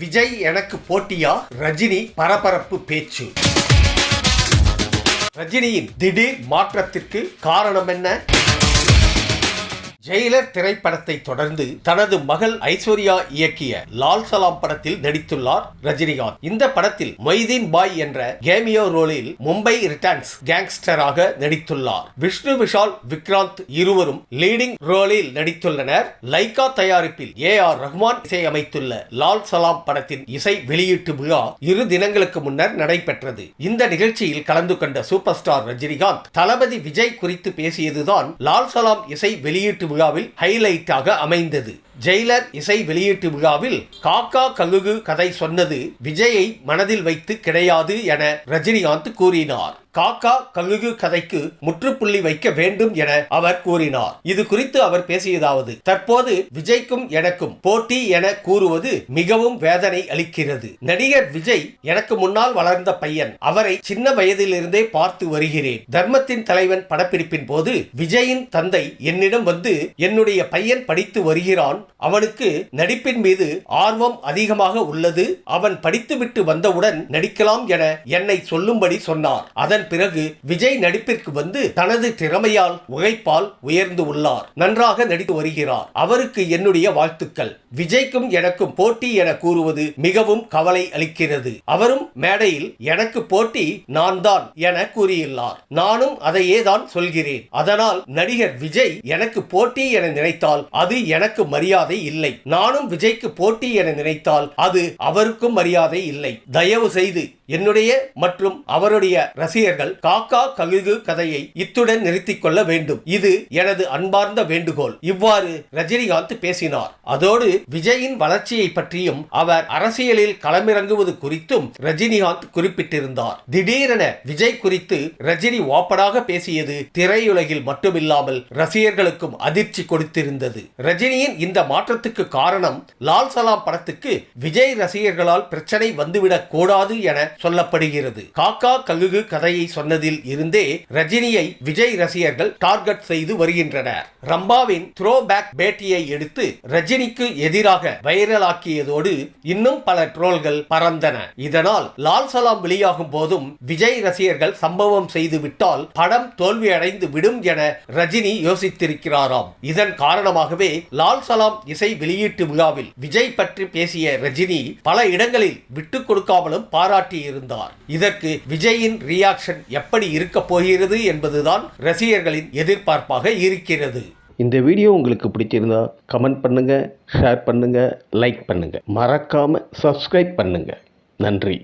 விஜய் எனக்கு போட்டியா? ரஜினி பரபரப்பு பேச்சு. ரஜினியின் திடீர் மாற்றத்திற்கு காரணம் என்ன? ஜெயிலர் திரைப்படத்தை தொடர்ந்து தனது மகள் ஐஸ்வர்யா இயக்கிய லால் சலாம் படத்தில் நடித்துள்ளார் ரஜினிகாந்த். இந்த படத்தில் மொய்தீன் பாய் என்ற கேமியோ ரோலில் மும்பை ரிட்டர்ன்ஸ் கேங்ஸ்டராக நடித்துள்ளார். விஷ்ணு விஷால் விக்ராந்த் இருவரும் லீடிங் ரோலில் நடித்துள்ளனர். லைகா தயாரிப்பில் ஏ ஆர் ரஹ்மான் இசையமைத்துள்ள லால் சலாம் படத்தின் இசை வெளியீட்டு விழா இரு தினங்களுக்கு முன்னர் நடைபெற்றது. இந்த நிகழ்ச்சியில் கலந்து கொண்ட சூப்பர் ஸ்டார் ரஜினிகாந்த் தளபதி விஜய் குறித்து பேசியதுதான் லால் சலாம் இசை வெளியீட்டு விழாவில் ஹைலைட்டாக அமைந்தது. ஜெயிலர் இசை வெளியீட்டு விழாவில் காக்கா கழுகு கதை சொன்னது விஜயை மனதில் வைத்து கிடையாது என ரஜினிகாந்த் கூறினார். காக்கா கழுகு கதைக்கு முற்றுப்புள்ளி வைக்க வேண்டும் என அவர் கூறினார். இது குறித்து அவர் பேசியதாவது தற்போது விஜய்க்கும் எனக்கும் போட்டி என கூறுவது மிகவும் வேதனை அளிக்கிறது. நடிகர் விஜய் எனக்கு முன்னால் வளர்ந்த பையன் அவரை சின்ன வயதிலிருந்தே பார்த்து வருகிறேன். தர்மத்தின் தலைவன் படப்பிடிப்பின் போது விஜயின் தந்தை என்னிடம் வந்து என்னுடைய பையன் படித்து வருகிறான் அவனுக்கு நடிப்பின் மீது ஆர்வம் அதிகமாக உள்ளது. அவன் படித்துவிட்டு வந்தவுடன் நடிக்கலாம் என என்னை சொல்லும்படி சொன்னார். அதன் பிறகு விஜய் நடிப்பிற்கு வந்து தனது திறமையால் உழைப்பால் உயர்ந்து உள்ளார். நன்றாக நடித்து வருகிறார். அவருக்கு என்னுடைய வாழ்த்துக்கள். விஜய்க்கும் எனக்கும் போட்டி என கூறுவது மிகவும் கவலை அளிக்கிறது. அவரும் மேடையில் எனக்கு போட்டி நான் தான் என கூறியுள்ளார். நானும் அதையே தான் சொல்கிறேன். அதனால் நடிகர் விஜய் எனக்கு போட்டி என நினைத்தால் அது எனக்கு மரியாதை இல்லை. நானும் விஜய்க்கு போட்டி என நினைத்தால் அது அவருக்கும் மரியாதை இல்லை. தயவு செய்து என்னுடைய மற்றும் அவருடைய ரசிகர்கள் காக்கா கழுகு கதையை இத்துடன் நிறுத்திக் கொள்ள வேண்டும். இது எனது அன்பார்ந்த வேண்டுகோள். இவ்வாறு ரஜினிகாந்த் பேசினார். அதோடு விஜயின் வளர்ச்சியை பற்றியும் அவர் அரசியலில் களமிறங்குவது குறித்தும் ரஜினிகாந்த் குறிப்பிட்டிருந்தார். திடீரென விஜய் குறித்து ரஜினி வாப்படாக பேசியது திரையுலகில் மட்டுமில்லாமல் ரசிகர்களுக்கும் அதிர்ச்சி கொடுத்திருந்தது. ரஜினியின் இந்த மாற்றத்துக்கு காரணம் லால் சலாம் படத்துக்கு விஜய் ரசிகர்களால் பிரச்சனை வந்துவிடக் கூடாது என சொல்லப்படுகிறது. காக்கா கழுகு கதையை சொன்னதில் இருந்தே ரஜினியை விஜய் ரசிகர்கள் டார்கெட் செய்து வருகின்றனர். ரம்பாவின் த்ரோ பேக் பேட்டியை எடுத்து ரஜினிக்கு எதிராக வைரலாக்கியதோடு இன்னும் பல ட்ரோல்கள் பறந்தன. இதனால் லால் சலாம் வெளியாகும் போதும் விஜய் ரசிகர்கள் சம்பவம் செய்து விட்டால் படம் தோல்வியடைந்து விடும் என ரஜினி யோசித்திருக்கிறாராம். இதன் காரணமாகவே லால் சலாம் இசை வெளியீட்டு விழாவில் விஜய் பற்றி பேசிய ரஜினி பல இடங்களில் விட்டு கொடுக்காமலும் பாராட்டி இருந்தார். இதற்கு விஜயின் ரியாக்ஷன் எப்படி இருக்க போகிறது என்பதுதான் ரசிகர்களின் எதிர்பார்ப்பாக இருக்கிறது. இந்த வீடியோ உங்களுக்கு பிடிச்சிருந்தா கமெண்ட் பண்ணுங்கள் ஷேர் பண்ணுங்கள் லைக் பண்ணுங்கள் மறக்காமல் சப்ஸ்கிரைப் பண்ணுங்கள் நன்றி.